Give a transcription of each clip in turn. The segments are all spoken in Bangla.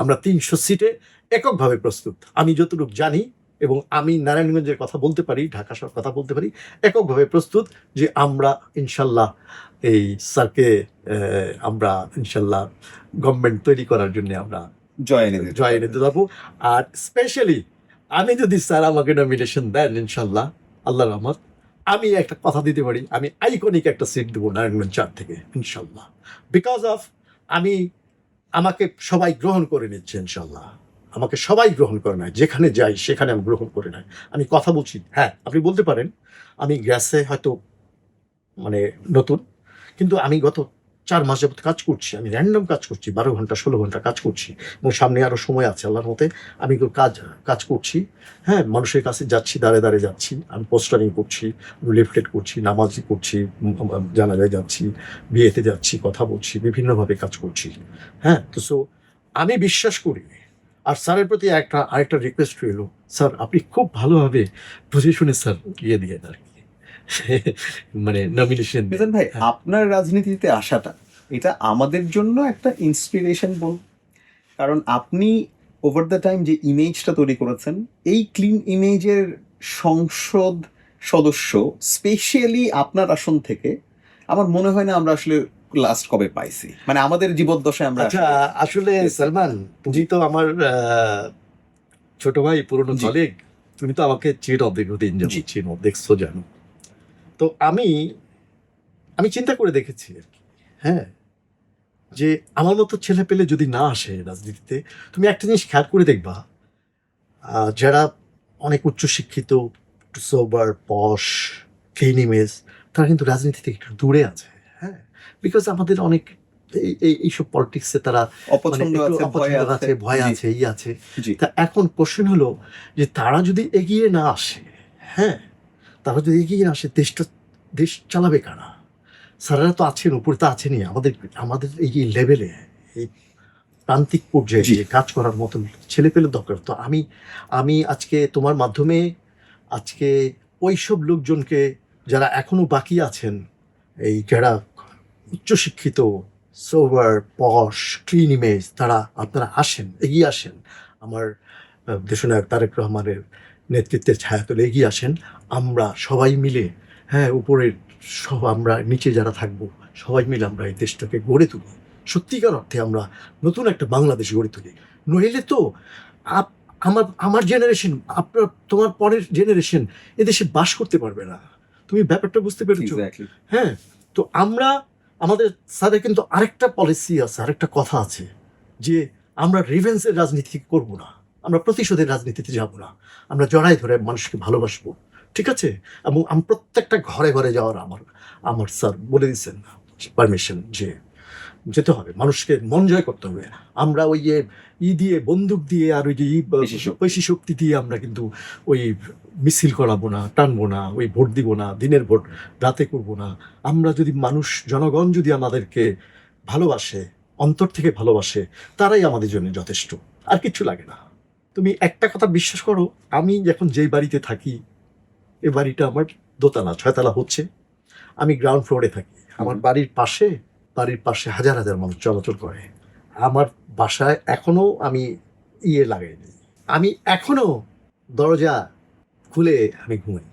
আমরা তিনশো সিটে এককভাবে প্রস্তুত। আমি যতটুকু জানি এবং আমি নারায়ণগঞ্জের কথা বলতে পারি ঢাকা শহর কথা বলতে পারি এককভাবে প্রস্তুত যে আমরা ইনশাল্লাহ এই স্যারকে আমরা ইনশাল্লাহ গভর্নমেন্ট তৈরি করার জন্য আমরা জয় এনে। জয় এনে যাব আর স্পেশালি আমি যদি স্যার আমাকে নমিনেশন দেন ইনশাল্লাহ আল্লাহ রহমত আমি একটা কথা দিতে পারি আমি আইকনিক একটা সিট দেবো নারায়ণগঞ্জ চার থেকে ইনশাল্লাহ। বিকজ অফ আমি আমাকে সবাই গ্রহণ করে নিচ্ছে ইনশাল্লাহ আমাকে সবাই গ্রহণ করে নেয়, যেখানে যাই সেখানে আমি গ্রহণ করে নেয়। আমি কথা বলছি হ্যাঁ আপনি বলতে পারেন, আমি গ্যাসে হয়তো মানে নতুন, কিন্তু আমি গত চার মাস যাবত কাজ করছি, আমি র্যান্ডম কাজ করছি, বারো ঘণ্টা, ষোলো ঘণ্টা কাজ করছি, এবং সামনে আরও সময় আছে, আল্লাহর মতে আমি কাজ কাজ করছি হ্যাঁ মানুষের কাছে যাচ্ছি দাঁড়ে দাঁড়ে যাচ্ছি, আমি পোস্টারিং করছি লিফলেট করছি, নামাজি করছি জানাজায় যাচ্ছি, বিয়েতে যাচ্ছি, কথা বলছি, বিভিন্নভাবে কাজ করছি হ্যাঁ তো সো আমি বিশ্বাস করি, আর স্যারের প্রতি একটা, আরেকটা রিকোয়েস্ট রইল, স্যার, আপনি খুব ভালোভাবে পজিশনে স্যার ইয়ে দিয়ে আর কি মানে নমিনেশন মিজান ভাই হ্যাঁ। আপনার রাজনীতিতে আসাটা এটা আমাদের জন্য একটা ইন্সপিরেশন বল কারণ আপনি ওভার দ্য টাইম যে ইমেজটা তৈরি করেছেন এই ক্লিন ইমেজের সংসদ সদস্য স্পেশালি আপনার আসন থেকে আমার মনে হয় না আমরা আসলে লাস্ট কবে পাইছি মানে আমাদের জীবদ্দশায় আমরা আচ্ছা আসলে সালমান তুমি তো আমার আহ, ছোট ভাই পুরনো। কলিগ তুমি তো আমাকে চেনো দীর্ঘদিন জি। যাব চেনো দেখছ জানো তো আমি আমি চিন্তা করে দেখেছি আর কি। হ্যাঁ যে আমার মতো ছেলে পেলে যদি না আসে রাজনীতিতে তুমি একটা জিনিস খেয়াল করে দেখবা যারা অনেক উচ্চ শিক্ষিত সোবার পশ ক্লিন ইমেজ তারা কিন্তু রাজনীতি থেকে একটু দূরে আছে হ্যাঁ? বিকজ আমাদের অনেক এই- এই এইসব পলিটিক্সে তারা মানে অপছন্দ আছে ভয় আছে। জি, আছে এই আছে। জি। তা এখন কোশ্চেন হলো যে তারা যদি এগিয়ে না আসে হ্যাঁ তারা যদি এগিয়ে না আসে দেশটা দেশ চালাবে কারা? স্যারেরা তো আছেন উপরে তো আছেনই। আমাদের আমাদের এই লেভেলে এই প্রান্তিক পর্যায়ে। যে কাজ করার মতন ছেলে পেলে দরকার। তো আমি আমি আজকে তোমার মাধ্যমে আজকে ওইসব লোকজনকে যারা এখনও বাকি আছেন এই যারা উচ্চশিক্ষিত সোভার পশ ক্লিন ইমেজ তারা আপনারা আসেন এগিয়ে আসেন। আমার দেশনায়ক তারেক রহমানের নেতৃত্বের ছায়াতলে এগিয়ে আসেন। আমরা সবাই মিলে হ্যাঁ উপরের সব আমরা নিচে যারা থাকব সবাই মিলে আমরা এই দেশটাকে গড়ে তুলি। সত্যিকার অর্থে আমরা নতুন একটা বাংলাদেশ গড়ে তুলি। নইলে তো আপ আমার আমার জেনারেশন আপনার তোমার পরের জেনারেশন এদেশে বাস করতে পারবে না। তুমি ব্যাপারটা বুঝতে পেরেছ? হ্যাঁ তো আমরা আমাদের স্যারের কিন্তু আরেকটা পলিসি আছে আরেকটা কথা আছে যে আমরা রিভেন্সের রাজনীতি করব না। আমরা প্রতিশোধের রাজনীতিতে যাব না। আমরা জড়াই ধরে মানুষকে ভালোবাসবো। ঠিক আছে? এবং আমি প্রত্যেকটা ঘরে ঘরে যাওয়ার আমার আমার স্যার বলে দিচ্ছেন পারমিশন যে যেতে হবে। মানুষকে মন জয় করতে হবে। আমরা ওই যে ই দিয়ে বন্দুক দিয়ে আর ওই যে পেশি শক্তি। দিয়ে আমরা কিন্তু ওই মিছিল করাবো না টানবো না ওই ভোট দিব না দিনের ভোট রাতে করব না। আমরা যদি মানুষ জনগণ যদি আমাদেরকে ভালোবাসে অন্তর থেকে ভালোবাসে তারাই আমাদের জন্য যথেষ্ট। আর কিচ্ছু লাগে না। তুমি একটা কথা বিশ্বাস করো আমি যখন যেই বাড়িতে থাকি এ বাড়িটা আমার দোতলা ছয়তলা হচ্ছে। আমি গ্রাউন্ড ফ্লোরে থাকি। আমার বাড়ির পাশে বাড়ির পাশে হাজার হাজার মানুষ চলাচল করে। আমার বাসায় এখনও আমি ইয়ে লাগাইনি আমি এখনও দরজা খুলে আমি ঘুমাই।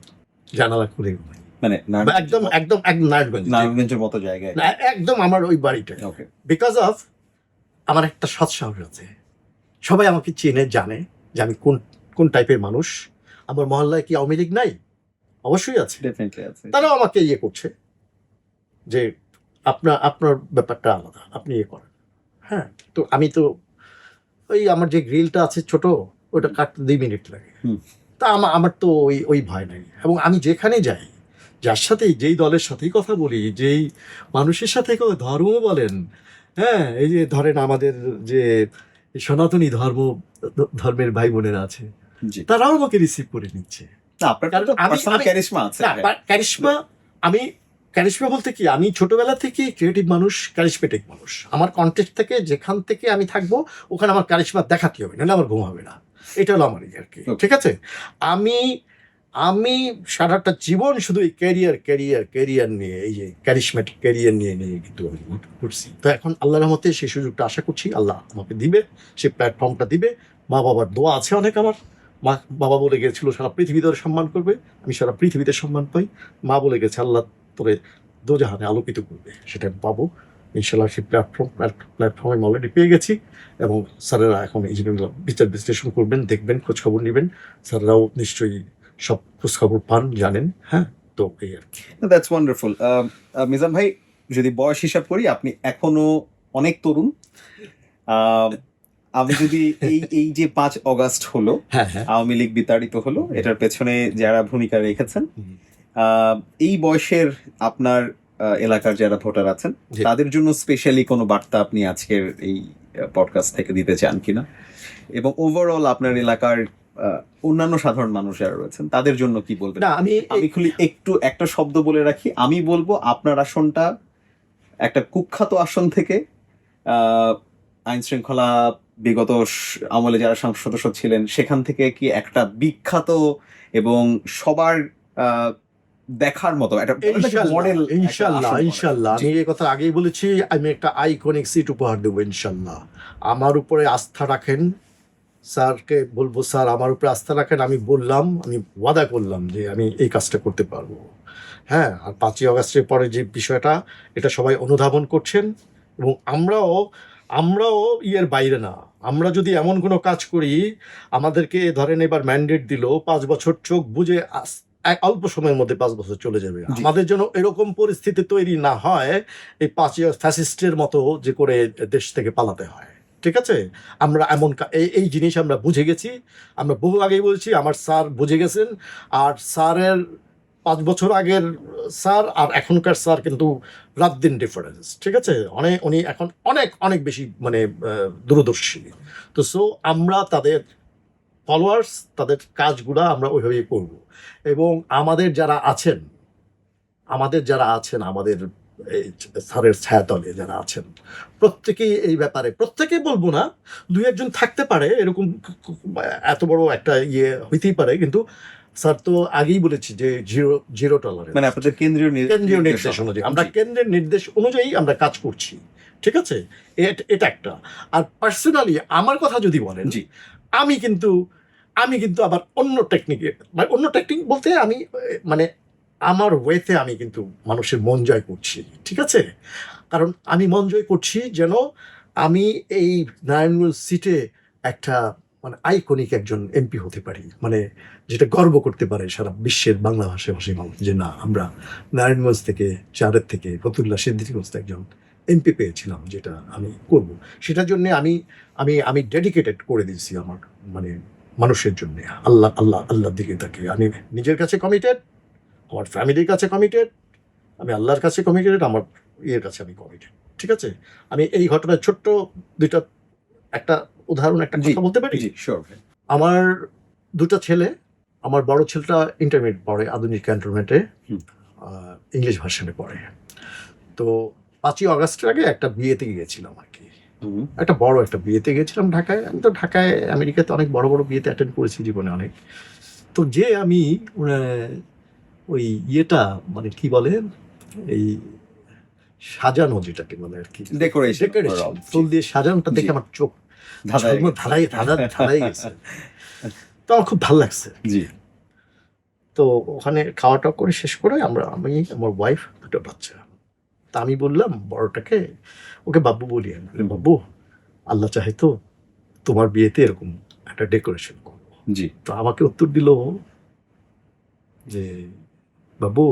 জানালা খুলে ঘুমাই। মানে একদম একদম একদম নারায়ণগঞ্জ। নারায়ণগঞ্জের মতো জায়গায়? না, একদম আমার ওই বাড়িটা বিকজ অফ আমার একটা সৎ সাহস আছে। সবাই আমাকে চেনে জানে যে আমি কোন কোন টাইপের মানুষ। আমার মহল্লায় কি আওয়ামী লীগ নাই? অবশ্যই আছে। তারাও আমাকে ইয়ে করছে যে আপনার আপনার ব্যাপারটা আলাদা আপনি ইয়ে করেন। হ্যাঁ তো আমি তো ওই আমার যে গ্রিলটা আছে ছোট ওটা কাটতে দুই মিনিট লাগে। তা আমার আমার তো ওই ওই ভয় নাই। এবং আমি যেখানে যাই যার সাথেই যেই দলের সাথেই কথা বলি যেই মানুষের সাথে ধর্ম বলেন হ্যাঁ এই যে ধরেন আমাদের যে সনাতনী ধর্ম ধর্মের ভাই বোনেরা আছে তারাও আমাকে রিসিভ করে নিচ্ছে। ক্যারিশমা আমি ক্যারিশমা বলতে কি আমি ছোটবেলা থেকে ক্রিয়েটিভ মানুষ ক্যারিশমেটিক মানুষ। আমার কন্টেক্ট থেকে যেখান থেকে আমি থাকব ওখানে আমার ক্যারিশমা দেখাতে হবে নাহলে আমার ঘুম হবে না। এটা হলো আমার আর কি ঠিক আছে? আমি আমি সারাটা জীবন শুধু এই ক্যারিয়ার ক্যারিয়ার ক্যারিয়ার নিয়ে, এই যে ক্যারিসমেটিক ক্যারিয়ার নিয়ে নিয়ে কিন্তু আমি করছি। তো এখন আল্লাহর রহমতে সেই সুযোগটা আশা করছি, আল্লাহ আমাকে দিবে সেই প্ল্যাটফর্মটা দিবে। মা বাবার দোয়া আছে অনেক আমার। মা, বাবা বলে গেছিল, সারা পৃথিবীতে সম্মান করবে, আমি সারা পৃথিবীতে সম্মান পাই। মা বলে গেছে, আল্লাহ তোরে দোজাহানে আলোকিত করবে। সেটা আমি পাবো। ইনশাল্লাহ সেই প্ল্যাটফর্ম প্ল্যাটফর্ম আমি অলরেডি পেয়ে গেছি এবং স্যারেরা এখন এই জিনিসগুলো বিচার বিশ্লেষণ করবেন, দেখবেন, খোঁজখবর নেবেন। স্যাররাও নিশ্চয়ই সব খোঁজখবর পান জানেন হ্যাঁ? তো এই আর কি। দ্যাটস ওয়ান্ডারফুল মিজান ভাই যদি বয়স হিসাব করি আপনি এখনও অনেক তরুণ। আহ, আমি যদি এই এই যে পাঁচ অগাস্ট হলো হ্যাঁ হ্যাঁ। আওয়ামী লীগ বিতাড়িত হলো এটার পেছনে যারা ভূমিকা রেখেছেন এই বয়সের আপনার এলাকার যারা ভোটার আছেন তাদের জন্য স্পেশালি কোনো বার্তা আপনি আজকের এই পডকাস্ট থেকে দিতে চান কিনা? এবং ওভারঅল আপনার এলাকার অন্যান্য সাধারণ মানুষ যারা রয়েছেন তাদের জন্য কি বলবেন? না আমি আমি খুলি একটু একটা শব্দ বলে রাখি। আমি বলব আপনার আসনটা একটা কুখ্যাত আসন থেকে আইন শৃঙ্খলা বিগত আমলে যারা সংসদ সদস্য ছিলেন সেখান থেকে কি একটা বিখ্যাত এবং সবার দেখার মতো একটা মডেল ইনশাল্লাহ ইনশাল্লাহ আমি এই কথা আগেই বলেছি আমি একটা আইকনিক সিট উপহার দেবো ইনশাল্লাহ। আমার উপরে আস্থা রাখেন স্যারকে বলব স্যার আমার উপরে আস্থা রাখেন আমি বললাম আমি ওয়াদা করলাম যে আমি এই কাজটা করতে পারব। হ্যাঁ আর পাঁচই আগস্টের পরে যে বিষয়টা এটা সবাই অনুধাবন করছেন এবং আমরাও আমরাও ইয়ের বাইরে না। আমরা যদি এমন কোনো কাজ করি আমাদেরকে ধরেন এবার ম্যান্ডেট দিল পাঁচ বছর চোখ বুঝে এক অল্প সময়ের মধ্যে পাঁচ বছর চলে যাবে। আমাদের জন্য এরকম পরিস্থিতি তৈরি না হয় এই পাঁচ ফ্যাসিস্টের মতো যে করে দেশ থেকে পালাতে হয়। ঠিক আছে? আমরা এমন এই এই জিনিস আমরা বুঝে গেছি। আমরা বহু আগেই বলছি, আমার স্যার বুঝে গেছেন। আর স্যারের পাঁচ বছর আগের স্যার আর এখনকার স্যার কিন্তু রাত দিন ডিফারেন্স ঠিক আছে? অনেক উনি এখন অনেক অনেক বেশি মানে দূরদর্শী। তো সো আমরা তাদের ফলোয়ার্স তাদের কাজগুলা আমরা ওইভাবেই করব। এবং আমাদের যারা আছেন, আমাদের যারা আছেন, আমাদের স্যারের ছায়াতলে যারা আছেন। প্রত্যেকেই এই ব্যাপারে প্রত্যেকেই বলব না দুই একজন থাকতে পারে এরকম এত বড় একটা ইয়ে হইতেই পারে কিন্তু স্যার তো আগেই বলেছি যে জিরো জিরো টলারেন্স মানে আপনাদের কেন্দ্রীয় কেন্দ্রীয় নির্দেশ অনুযায়ী। আমরা কেন্দ্রের নির্দেশ অনুযায়ী আমরা কাজ করছি ঠিক আছে? এটা একটা। আর পার্সোনালি আমার কথা যদি বলেন জি। আমি কিন্তু আমি কিন্তু আবার অন্য টেকনিকে মানে অন্য টেকনিক বলতে আমি মানে আমার ওয়েতে আমি কিন্তু মানুষের মন জয় করছি, ঠিক আছে? কারণ আমি মন জয় করছি যেন আমি এই নারায়ণগঞ্জ সিটে একটা মানে আইকনিক একজন এমপি হতে পারি। মানে যেটা গর্ব করতে পারে সারা বিশ্বের বাংলা ভাষাভাষী মানুষ যে না, আমরা নারায়ণগঞ্জ থেকে, চারের থেকে, ফতুল্লা সিদ্দিকগঞ্জ থেকে একজন এমপি পেয়েছিলাম যেটা আমি করব। সেটার জন্য আমি আমি আমি ডেডিকেটেড করে দিয়েছি আমার মানে মানুষের জন্য। আল্লাহ আল্লাহ, আল্লাহর দিকে তাকে আমি নিজের কাছে কমিটেড আমার ফ্যামিলির কাছে কমিটেড আমি আল্লাহর কাছে কমিটেড আমার ইয়ের কাছে আমি কমিটেড ঠিক আছে? আমি এই ঘটনার ছোট্ট দুইটা একটা উদাহরণ একটা কথা বলতে পারি? আমার দুটো ছেলে আমার বড় ছেলেটা ইন্টারমিডিয়েট পড়ে আধুনিক ক্যান্টনমেন্টে ইংলিশ ভার্সনে পড়ে। তো পাঁচই আগস্টের আগে একটা বিয়েতে গিয়েছিলাম আর কি। একটা বড় একটা বিয়েতে গিয়েছিলাম ঢাকায়। আমি তো ঢাকায় আমেরিকাতে অনেক বড় বড় বিয়েতে অ্যাটেন্ড করেছি জীবনে অনেক। তো যে আমি ওই ইয়েটা মানে কি বলে এই সাজানো যেটাকে মানে আর কি। ডেকোরেশন ফুল দিয়ে সাজানোটা দেখে আমার চোখ ধাঁধাই ধাঁধা ধাঁধাই গেছে। তো আমার খুব ভালো লাগছে। জি। তো ওখানে খাওয়া টাওয়া করে শেষ করে আমরা আমি আমার ওয়াইফ দুটো বাচ্চা। তা আমি বললাম বড়টাকে ওকে বাবু বলি আমি। বাবু আল্লাহ চাহে তো তোমার বিয়েতে এরকম একটা ডেকোরেশন করব জি। তো আমাকে উত্তর দিল যে বাবু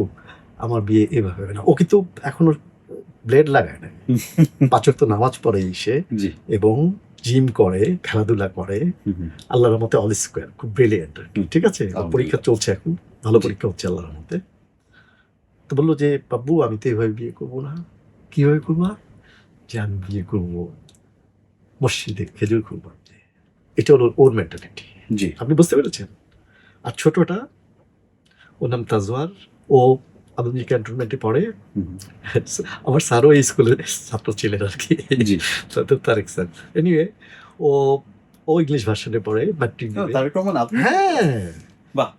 আমার বিয়ে এভাবে হবে না। ও কিন্তু এখনও ব্লেড লাগায় না পাচক তো নামাজ পড়ে সে জি। এবং জিম করে খেলাধুলা করে। আল্লাহর মতে অল স্কোয়ার খুব ব্রিলিয়েন্ট। ঠিক আছে? পরীক্ষা চলছে এখন ভালো পরীক্ষা হচ্ছে আল্লাহর মতে তো বলল যে বাবু আমি তো এভাবে বিয়ে করব না। কীভাবে করব? যে আমি বিয়ে করব মসজিদে খেজুর করব এটা হলো ওর মেন্টালিটি জি। আপনি বুঝতে পেরেছেন? আর ছোটটা ওর নাম তাজওয়ার। ও আধুনিক ক্যান্টনমেন্টে পড়ে আমার স্যারও এই স্কুলের ছাত্র ছিলেন আর কি। তারেক স্যার এনিওয়ে ও ও ইংলিশ ভার্সনে পড়ে তারেক রহমান হ্যাঁ। বাহ।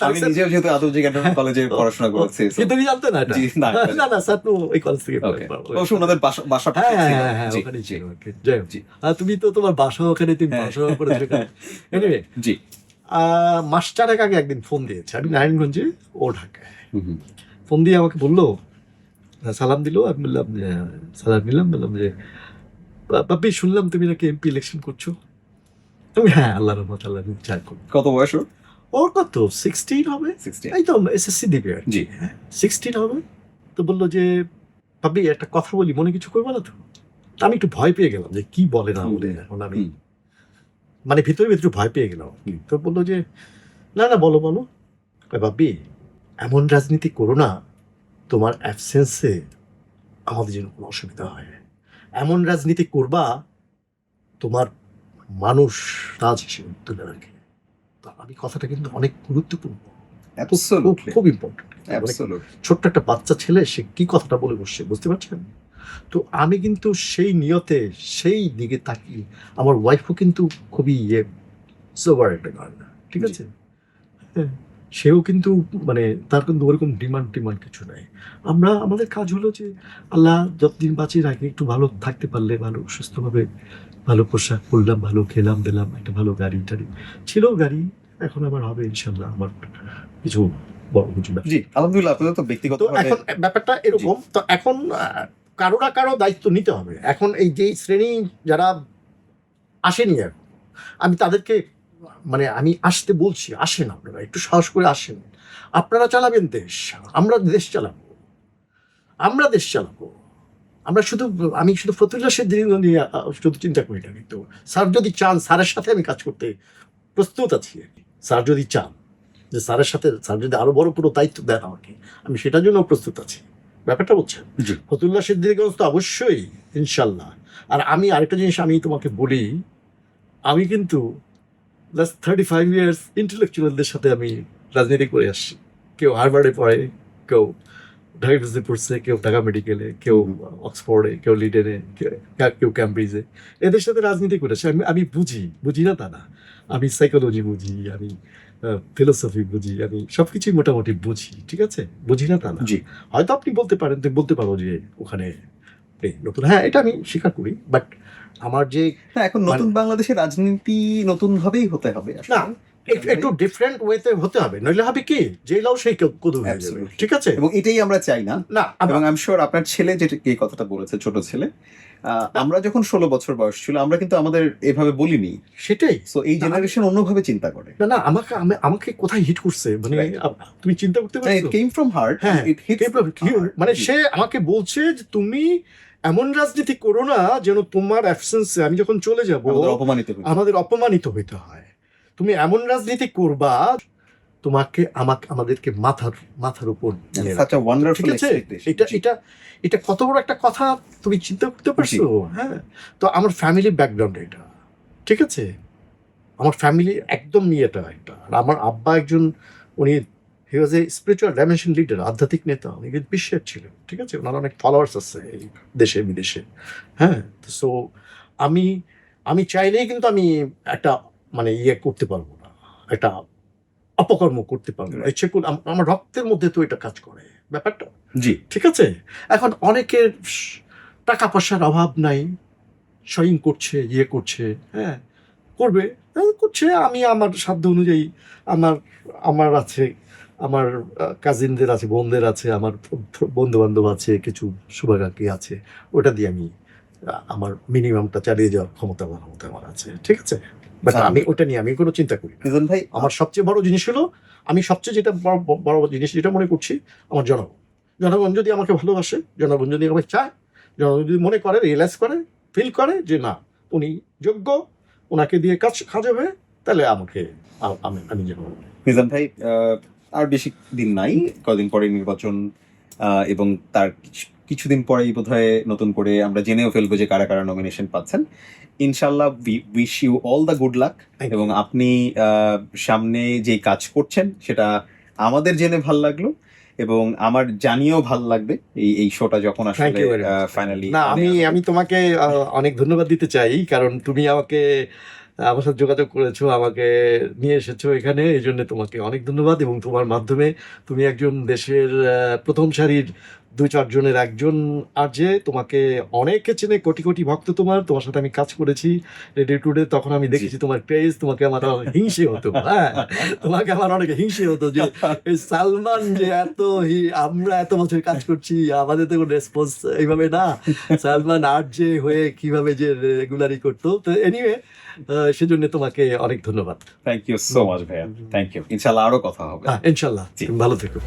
আমি নিজেও যেহেতু আদৌজি ক্যান্টনমেন্ট কলেজে পড়াশোনা করেছি so- কি তুমি জানতে না। না, না না স্যার তো ওই কলেজ থেকে অবশ্য ওনাদের বাসা বাসা হ্যাঁ হ্যাঁ হ্যাঁ জি, ছিল okay, যাই হোক। জি। আর তুমি তো তোমার বাসা ওখানে তুমি হ্যাঁ। করেছ। এনিওয়ে জি। মাস চারেক আগে একদিন ফোন দিয়েছে? আমি নারায়ণগঞ্জে ও ঢাকায়। ফোন দিয়ে আমাকে বলল আহ, সালাম দিল। আমি বললাম যে, সালাম নিলাম। বললাম যে "বা- বাপি শুনলাম তুমি নাকি এমপি ইলেকশন করছ। আমি হ্যাঁ আল্লাহ রহমত আল্লাহ চাই করি কত বয়স ওর? কত? সিক্সটিন হবে? এই তো এসএসসি দিবে জি। সিক্সটিন হবে। তো বলল যে ভাবি একটা কথা বলি মনে কিছু করবে না তো? আমি একটু ভয় পেয়ে গেলাম যে কি বলে না বলে। এখন আমি। মানে ভিতরে ভিতরে ভয় পেয়ে গেলাম হুম। তো বলল যে না না বলো বলো। ভাবি এমন রাজনীতি করো না তোমার অ্যাবসেন্সে আমাদের জন্য কোনো অসুবিধা হয় এমন রাজনীতি করবা তোমার মানুষ তাজ হিসেবে তুলে রাখে। তো আমি কথাটা কিন্তু অনেক গুরুত্বপূর্ণ। খুব খুব ইম্পর্টেন্ট ছোট্ট একটা বাচ্চা ছেলে সে কি কথাটা বলে বসছে বুঝতে পারছেন? তো আমি কিন্তু সেই নিয়তে সেই দিকে তাকি আমার ওয়াইফও কিন্তু খুবই ইয়ে সোবার একটা গান ঠিক আছে? হ্যাঁ সেও কিন্তু মানে তার কিন্তু ওরকম ডিমান্ড টিমান্ড কিছু নাই। আমরা আমাদের কাজ হলো যে আল্লাহ যতদিন বাঁচিয়ে রাখি একটু ভালো থাকতে পারলে ভালো সুস্থভাবে ভালো পোশাক পরলাম ভালো খেলাম দিলাম একটা ভালো গাড়ি টাড়ি। ছিল গাড়ি এখন আবার হবে ইনশাল্লাহ আমার কিছু বড় কিছু জি আলহামদুলিল্লাহ আপনাদের তো ব্যক্তিগত এখন ব্যাপারটা এরকম। তো এখন কারও না কারও দায়িত্ব নিতে হবে। এখন এই যে শ্রেণি যারা আসেনি এখন আমি তাদেরকে মানে আমি আসতে বলছি, আসেন আপনারা, একটু সাহস করে আসেন। আপনারা চালাবেন দেশ, আমরা দেশ চালাবো। আমরা দেশ চালাবো। আমরা শুধু, আমি শুধু ফতুল্লা সেদিন নিয়ে, শুধু চিন্তা করি না, কিন্তু স্যার যদি চান, স্যারের সাথে আমি কাজ করতে প্রস্তুত আছি। স্যার যদি চান, যে স্যারের সাথে, স্যার যদি আরও বড় কোনো দায়িত্ব দেন আমাকে, আমি সেটার জন্য প্রস্তুত আছি। ব্যাপারটা বলছেন? ফতুল্লা সিদ্দিকগঞ্জ তো অবশ্যই ইনশাল্লাহ। আর আমি আরেকটা জিনিস আমি তোমাকে বলি আমি কিন্তু লাস্ট থার্টি ফাইভ ইয়ার্স ইন্টেলেকচুয়ালদের সাথে আমি রাজনীতি করে আসছি। কেউ হার্ভার্ডে পড়ে কেউ ঢাকা ইউনিভার্সিটি পড়ছে কেউ ঢাকা মেডিকেলে কেউ অক্সফোর্ডে কেউ লিডেনে কেউ ক্যামব্রিজে। এদের সাথে রাজনীতি করেছে। আমি আমি বুঝি বুঝি না তা না। আমি সাইকোলজি বুঝি আমি ফিলোসফি বুঝি আমি সবকিছুই মোটামুটি বুঝি ঠিক আছে? বুঝি না তা না। জি। হয়তো আপনি বলতে পারেন তুমি বলতে পারো যে ওখানে নতুন হ্যাঁ এটা আমি স্বীকার করি বাট আমার যে এখন নতুন বাংলাদেশের রাজনীতি নতুন ভাবেই হতে হবে না, একটু ডিফারেন্ট ওয়েতে হতে হবে নইলে হবে কি? যে সেই কদু হয়ে যাবে ঠিক আছে? এবং এটাই আমরা চাই না। না এবং আই এম শিওর আপনার ছেলে যেটা এই কথাটা বলেছে ছোট ছেলে আমরা যখন ষোলো বছর বয়স ছিল আমরা কিন্তু আমাদের এভাবে বলিনি। সেটাই। সো এই জেনারেশন অন্যভাবে চিন্তা করে। না না আমাকে আমি- আমাকে কোথায় হিট করছে? মানে তুমি চিন্তা করতে ইট কেম ফ্রম হার্ট হ্যাঁ, ইট হিটস কে- মানে সে আমাকে বলছে যে তুমি এমন রাজনীতি করো না যেন তোমার অ্যাবসেন্সে আমি যখন চলে যাব আমাদের অপমানিত আমাদের অপমানিত হইতে হয়। তুমি এমন রাজনীতি করবা তোমাকে আমাকে আমাদেরকে মাথার মাথার উপর ঠিক আছে? এটা এটা এটা কত বড় একটা কথা তুমি চিন্তা করতে পারছ? হ্যাঁ। তো আমার ফ্যামিলি ব্যাকগ্রাউন্ড এটা। ঠিক আছে? আমার ফ্যামিলি একদম নিয়ে এটা একটা। আর আমার আব্বা একজন উনি he was a spiritual dimension leader আধ্যাত্মিক নেতা। উনি কিন্তু বিশ্বের ছিলেন। ঠিক আছে? ওনার অনেক ফলোয়ার্স আছে এই দেশে বিদেশে। হ্যাঁ? সো আমি আমি চাইলেই কিন্তু আমি একটা মানে ইয়ে করতে পারব না। এটা অপকর্ম করতে পারব না। ইচ্ছে করে আম- আমার রক্তের মধ্যে তো এটা কাজ করে ব্যাপারটা। জি। ঠিক আছে? এখন অনেকের টাকা পয়সার অভাব নাই সইং করছে ইয়ে করছে হ্যাঁ করবে হ্যাঁ, করছে। আমি আমার সাধ্য অনুযায়ী আমার আমার আছে আমার কাজিনদের আছে বোনদের আছে আমার বন্ধু বান্ধব আছে কিছু শুভাকাঙ্ক্ষী আছে। ওটা দিয়ে আমি আমার মিনিমামটা চালিয়ে যাওয়ার ক্ষমতা আমার ক্ষমতা আমার আছে। ঠিক আছে? বাট। আমি ওটা নিয়ে আমি কোনো চিন্তা করি না ভাই আমার সবচেয়ে বড় জিনিস হলো আমি সবচেয়ে যেটা বড় বড় জিনিস যেটা মনে করছি আমার জনগণ জনগণ যদি আমাকে ভালোবাসে জনগণ যদি আমাকে চায় জনগণ যদি মনে করে রিয়েলাইজ করে ফিল করে যে না উনি যোগ্য ওনাকে দিয়ে কাজ কাজ হবে তাহলে আমাকে আমি আমি যেন মিজান ভাই আর বেশি দিন নাই কদিন পরে নির্বাচন এবং তার কিছু- কিছুদিন পরেই বোধহয় নতুন করে আমরা জেনেও ফেলব যে কারা কারা নমিনেশন পাচ্ছেন। ইনশাল্লাহ wish you all the good luck এবং আপনি সামনে যে কাজ করছেন সেটা আমাদের জেনে ভালো লাগল এবং আমার জানিয়েও ভালো লাগবে এই এই শোটা যখন আসলে. ফাইনালি না আমি আমি তোমাকে অনেক ধন্যবাদ দিতে চাই কারণ তুমি আমাকে আমার সাথে যোগাযোগ করেছ, আমাকে নিয়ে এসেছ এখানে, এই জন্য তোমাকে অনেক ধন্যবাদ এবং তোমার মাধ্যমে তুমি একজন দেশের প্রথম সারির দুই চারজনের একজন আর যে তোমাকে অনেকে চেনে কোটি কোটি ভক্ত তোমার তোমার সাথে আমি কাজ করেছি রেডিও টুডে তখন আমি দেখেছি তোমার ক্রেজ তোমাকে আমার হিংসে হতো। হ্যাঁ তোমাকে আমার অনেক হিংসে হতো যে এই সালমান যে এত আমরা এত বছর কাজ করছি আমাদের তো কোনো রেসপন্স এইভাবে না। সালমান আর যে হয়ে কীভাবে যে রেগুলারই করতো। তো এনিওয়ে সেজন্য তোমাকে অনেক ধন্যবাদ। থ্যাংক ইউ সো মাচ ভাইয়া। থ্যাংক ইউ ইনশাল্লাহ আরও কথা হবে। হ্যাঁ ইনশাল্লাহ। ভালো থেকো।